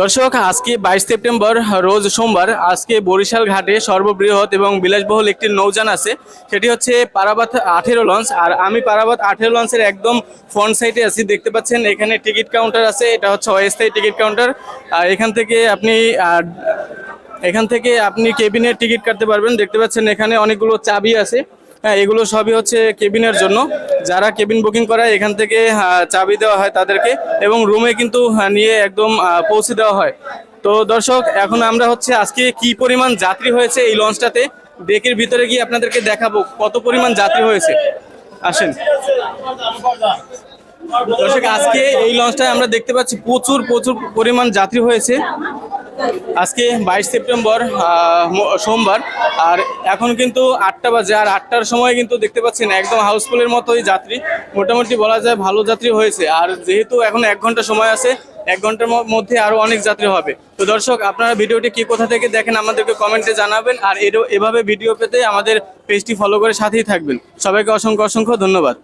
দর্শক, আজকে বাইশ সেপ্টেম্বর, রোজ সোমবার, আজকে বরিশাল ঘাটে সর্ববৃহৎ এবং বিলাসবহুল একটি নৌযান আছে। সেটি হচ্ছে পারাবাত আঠেরো লঞ্চ। আর আমি পারাবাত আঠেরো লঞ্চের একদম ফ্রন্ট সাইডে আছি, দেখতে পাচ্ছেন। এখানে টিকিট কাউন্টার আছে, এটা হচ্ছে অস্থায়ী টিকিট কাউন্টার। আর এখান থেকে আপনি এখান থেকে আপনি কেবিনের টিকিট কাটতে পারবেন। দেখতে পাচ্ছেন এখানে অনেকগুলো চাবি আছে। হ্যাঁ এগুলো সবই হচ্ছে কেবিনের জন্য। যারা কেবিন বুকিং করায়, এখান থেকে চাবি দেওয়া হয় তাদেরকে এবং রুমে কিন্তু নিয়ে একদম পৌঁছে দেওয়া হয়। তো দর্শক, এখন আমরা হচ্ছে আজকে কি পরিমাণ যাত্রী হয়েছে এই লঞ্চটাতে ডেকের ভিতরে গিয়ে আপনাদেরকে দেখাবো কত পরিমাণ যাত্রী হয়েছে। আসেন। দর্শক, আজকে এই লঞ্চটায় আমরা দেখতে পাচ্ছি প্রচুর প্রচুর পরিমাণ যাত্রী হয়েছে। আজকে বাইশ সেপ্টেম্বর সোমবার, আর এখন কিন্তু আটটা বাজে, আর আটটার সময় কিন্তু দেখতে পাচ্ছেন একদম হাউসফুলের মতোই যাত্রী। মোটামুটি বলা যায় ভালো যাত্রী হয়েছে, আর যেহেতু এখন এক ঘণ্টা সময় আছে, এক ঘণ্টার মধ্যে আরও অনেক যাত্রী হবে। তো দর্শক, আপনারা ভিডিওটি কি কোথা থেকে দেখেন আমাদেরকে কমেন্টে জানাবেন, আর এভাবে ভিডিও পেতে আমাদের পেজটি ফলো করে সাথেই থাকবেন। সবাইকে অসংখ্য অসংখ্য ধন্যবাদ।